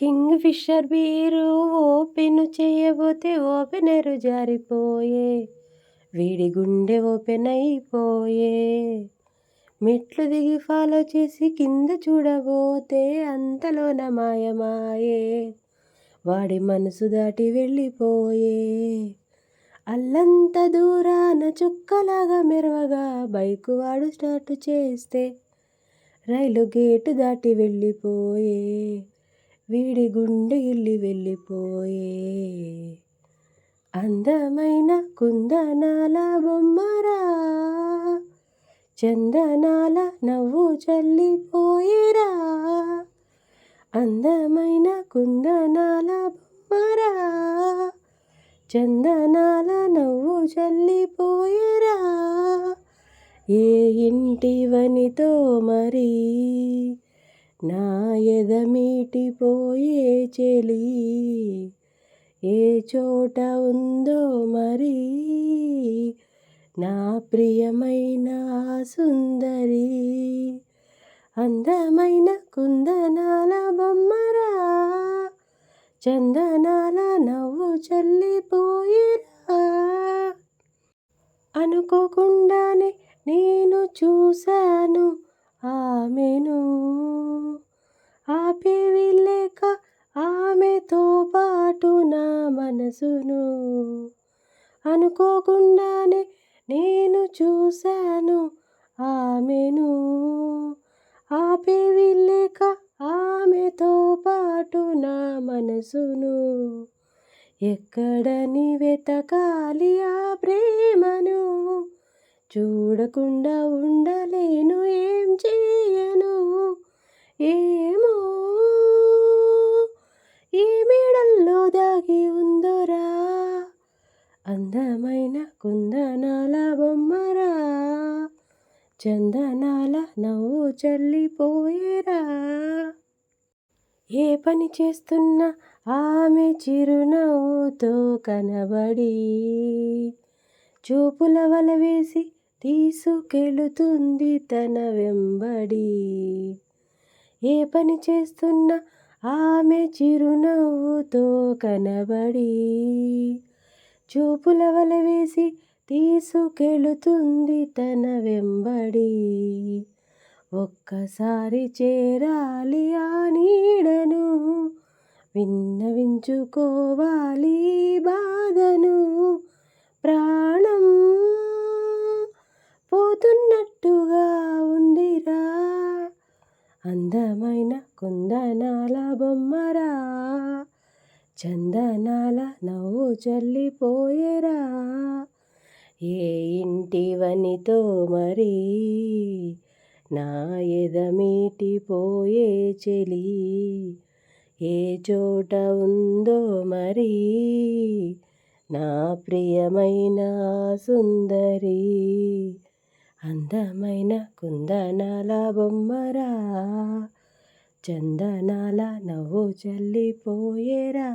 King fissure beer open చేయబోతే opener జారిపోయే. వీడి గుండె ఓపెన్ అయిపోయే. మెట్లు దిగి ఫాలో చేసి కింద చూడబోతే అంతలోన మాయమాయే. వాడి మనసు దాటి వెళ్ళిపోయే. అల్లంత దూరాన చుక్కలాగా మెరవగా బైకు వాడు స్టార్ట్ చేస్తే రైలు గేటు దాటి వెళ్ళిపోయే. వీడి గుండె ఇల్లి వెళ్ళిపోయే. అందమైన కుందనాల బొమ్మరా. చందనాల నవ్వు చల్లిపోయేరా. అందమైన కుందనాల బొమ్మరా. చందనాల నవ్వు చల్లిపోయేరా. ఏ ఇంటివనితో మరీ మరి? నా ఎదమీటిపోయే చెలి? ఏ చోట ఉందో మరి? నా ప్రియమైన సుందరి అందమైన కుందనాల బొమ్మరా? చందనాల నవ్వు చల్లిపోయిరా? అనుకోకుండానే నేను చూశాను ఆమెను మనసును అనుకోకుండానే నేను చూశాను ఆమెను. ఆపే వెళ్ళేక ఆమెతో పాటు నా మనసును. ఎక్కడని వెతకాలి ఆ ప్రేమను. చూడకుండా ఉండలేను ఏం చేయను? ఏమో? ఈ మేడల్లో దాగి ఉంది అందమైన కుందనాల బొమ్మరా చందనాల నవ్వు చల్లిపోయేరా. ఏ పని చేస్తున్నా ఆమె చిరునవ్వుతో కనబడి చూపుల వల వేసి తీసుకెళుతుంది తన వెంబడి. ఏ పని చేస్తున్నా ఆమె చిరునవ్వుతో కనబడి చూపుల వల వేసి తీసుకెళుతుంది తన వెంబడి. ఒక్కసారి చేరాలి ఆ నీడను విన్నవించుకోవాలి బాధను. ప్రాణం పోతున్నట్టు ఉందిరా అందమైన కుందనాల బొమ్మరా చందనాల నవ్వు చల్లిపోయేరా? ఏ ఇంటివనితో మరి? నా ఎదమీటిపోయే చెలి? ఏ చోట ఉందో మరి? నా ప్రియమైన సుందరి అందమైన కుందనాల బొమ్మరా? చందనాల నవ్వు చల్లిపోయేరా.